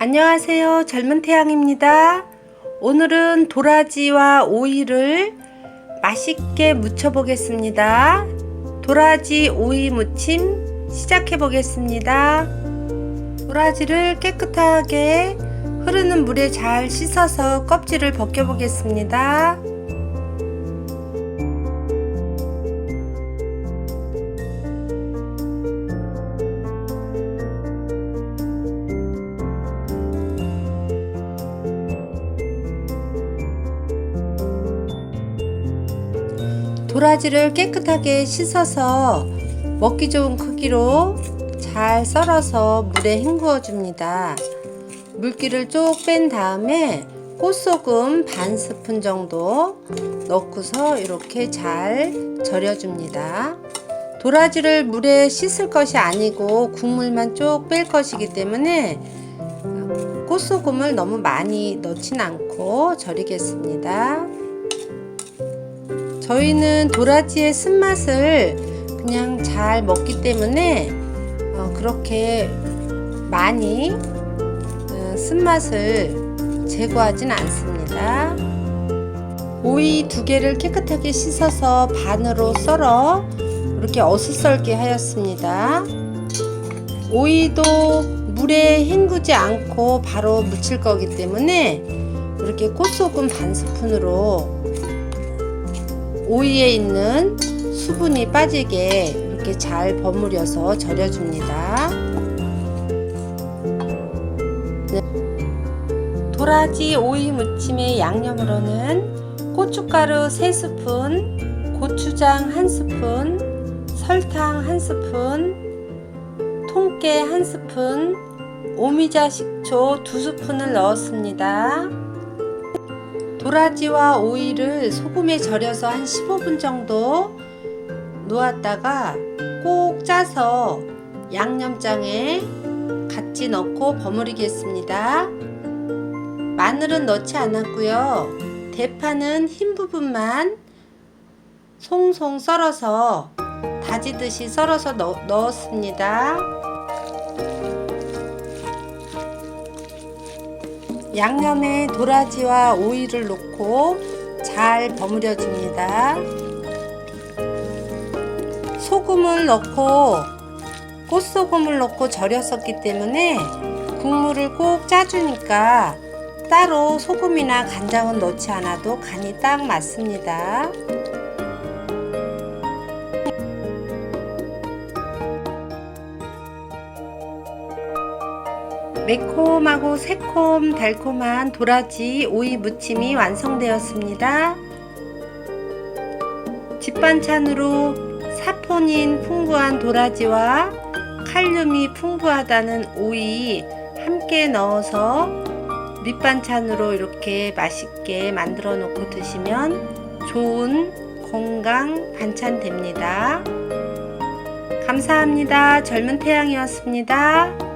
안녕하세요. 젊은 태양입니다. 오늘은 도라지와 오이를 맛있게 무쳐 보겠습니다. 도라지 오이 무침 시작해 보겠습니다. 도라지를 깨끗하게 흐르는 물에 잘 씻어서 껍질을 벗겨 보겠습니다. 도라지를 깨끗하게 씻어서 먹기 좋은 크기로 잘 썰어서 물에 헹구어 줍니다. 물기를 쭉 뺀 다음에 꽃소금 반 스푼 정도 넣고서 이렇게 잘 절여줍니다. 도라지를 물에 씻을 것이 아니고 국물만 쭉 뺄 것이기 때문에 꽃소금을 너무 많이 넣진 않고 절이겠습니다. 저희는 도라지의 쓴맛을 그냥 잘 먹기 때문에 어, 그렇게 많이 어, 쓴맛을 제거하진 않습니다. 오이 두 개를 깨끗하게 씻어서 반으로 썰어 이렇게 어슷썰게 하였습니다. 오이도 물에 헹구지 않고 바로 무칠 거기 때문에 이렇게 꽃소금 반 스푼으로 오이에 있는 수분이 빠지게 이렇게 잘 버무려서 절여줍니다. 네. 도라지 오이 무침의 양념으로는 고춧가루 3스푼, 고추장 1스푼, 설탕 1스푼, 통깨 1스푼, 오미자 식초 2스푼을 넣었습니다. 도라지와 오이를 소금에 절여서 한 15분 정도 놓았다가 꼭 짜서 양념장에 같이 넣고 버무리겠습니다. 마늘은 넣지 않았고요. 대파는 흰 부분만 송송 썰어서 다지듯이 썰어서 넣, 넣었습니다. 양념에 도라지와 오이를 넣고 잘 버무려 줍니다. 소금을 넣고 꽃소금을 넣고 절였었기 때문에 국물을 꼭 짜주니까 따로 소금이나 간장은 넣지 않아도 간이 딱 맞습니다. 매콤하고 새콤 달콤한 도라지 오이 무침이 완성되었습니다. 집반찬으로 사포닌 풍부한 도라지와 칼륨이 풍부하다는 오이 함께 넣어서 밑반찬으로 이렇게 맛있게 만들어 놓고 드시면 좋은 건강 반찬 됩니다. 감사합니다. 젊은 태양이었습니다.